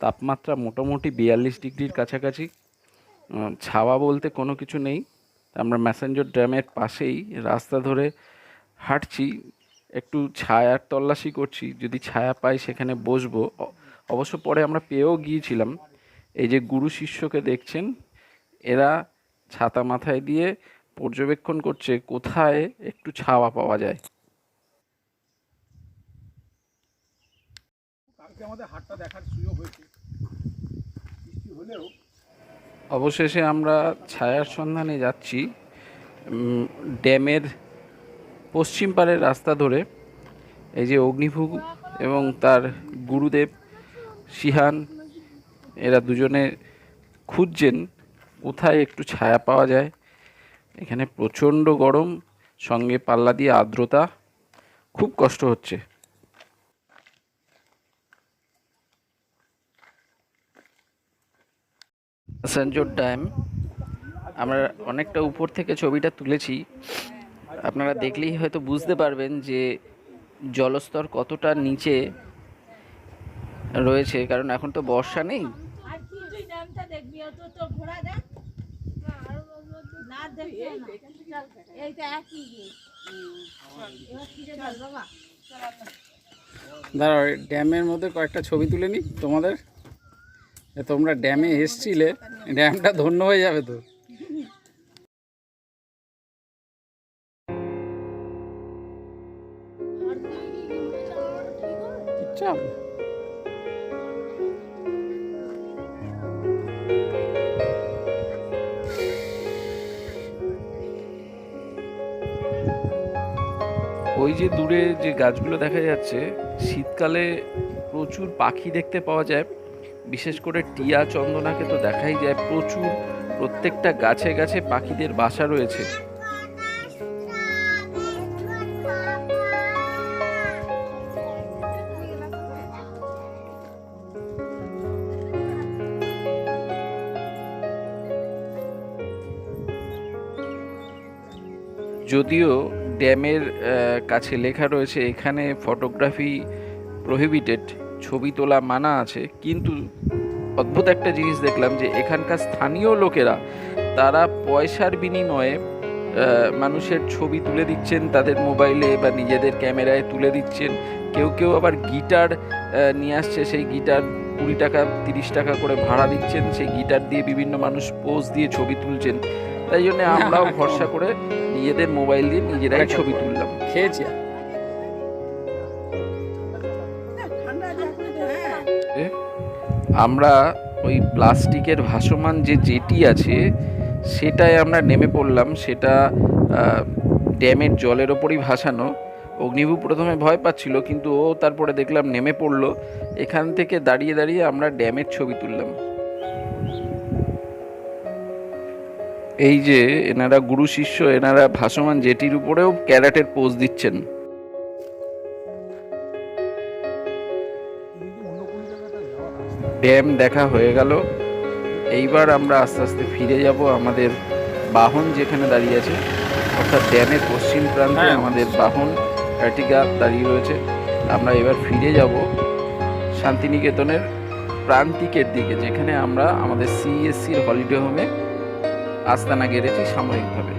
তাপমাত্রা মোটামুটি বিয়াল্লিশ ডিগ্রির কাছাকাছি। ছাওয়া বলতে কোনো কিছু নেই। আমরা ম্যাসেঞ্জর ড্যামের পাশেই রাস্তা ধরে হাঁটছি। একটু ছায়ার তল্লাশি করছি। যদি ছায়া পাই সেখানে বসবো। অবশ্য পরে আমরা পেয়েও গিয়েছিলাম। এই যে গুরু শিষ্যকে দেখছেন, এরা ছাতা মাথায় দিয়ে পর্যবেক্ষণ করছে কোথায় একটু ছাওয়া পাওয়া যায়। আমাদের হাটটা দেখার সুযোগ হয়েছে। অবশেষে আমরা ছায়ার সন্ধানে যাচ্ছি ড্যামের পশ্চিম পাড়ের রাস্তা ধরে। এই যে অগ্নিভূ এবং তার গুরুদেব সিহান এরা দুজনে খুঁজছেন কোথায় একটু ছায়া পাওয়া যায়। এখানে প্রচণ্ড গরম, সঙ্গে পাল্লা দিয়ে আর্দ্রতা। খুব কষ্ট হচ্ছে। সেঞ্জোর ড্যাম। আমরা অনেকটা উপর থেকে ছবিটা তুলেছি। আপনারা দেখলেই হয়তো বুঝতে পারবেন যে জলস্তর কতটা নিচে রয়েছে কারণ এখন তো বর্ষা নেই। দাঁড়াও ড্যামের মধ্যে কয়েকটা ছবি তুলে নি তোমাদের? তোমরা ড্যামে এসছিলে, ড্যামটা ধন্য হয়ে যাবে তো। ওই যে দূরে যে গাছগুলো দেখা যাচ্ছে, শীতকালে প্রচুর পাখি দেখতে পাওয়া যায়। বিশেষ করে টিয়া চন্দনাকে তো দেখাই যায় প্রচুর। প্রত্যেকটা গাছে গাছে পাখিদের বাসা রয়েছে। যদিও ড্যামের কাছে লেখা রয়েছে, এখানে ফটোগ্রাফি প্রহিবিটেড ছবি তোলা মানা আছে কিন্তু অদ্ভুত একটা জিনিস দেখলাম যে এখানকার স্থানীয় লোকেরা তারা পয়সার বিনিময়ে মানুষের ছবি তুলে দিচ্ছেন তাদের মোবাইলে বা নিজেদের ক্যামেরায় তুলে দিচ্ছেন। কেউ কেউ আবার গিটার নিয়ে আসছে সেই গিটার কুড়ি টাকা তিরিশ টাকা করে ভাড়া দিচ্ছেন সেই গিটার দিয়ে বিভিন্ন মানুষ পোজ দিয়ে ছবি তুলছেন। তাই জন্য আমরাও ভরসা করে নিজেদের মোবাইল দিয়ে নিজেরাই ছবি তুললাম। খেয়েছি আমরা ওই প্লাস্টিকের ভাসমান যে জেটি আছে, সেটায় আমরা নেমে পড়লাম। সেটা ড্যামের জলের ওপরই ভাসানো। অগ্নিভু প্রথমে ভয় পাচ্ছিল, কিন্তু ও তারপরে দেখলাম নেমে পড়ল। এখান থেকে দাঁড়িয়ে দাঁড়িয়ে আমরা ড্যামের ছবি তুললাম। এই যে, এনারা গুরু শিষ্য, এনারা ভাসমান জেটির উপরেও ক্যারাটের পোজ দিচ্ছেন। ড্যাম দেখা হয়ে গেল। এইবার আমরা আস্তে আস্তে ফিরে যাব আমাদের বাহন যেখানে দাঁড়িয়ে আছে। অর্থাৎ ড্যামের পশ্চিম প্রান্তে হ্যাঁ। আমাদের বাহন আর্টিকা দাঁড়িয়ে রয়েছে। আমরা এবার ফিরে যাব শান্তিনিকেতনের প্রান্তিকের দিকে যেখানে আমরা আমাদের সিএসসির হলিডে হোমে আস্তানা গেড়েছি সাময়িকভাবে।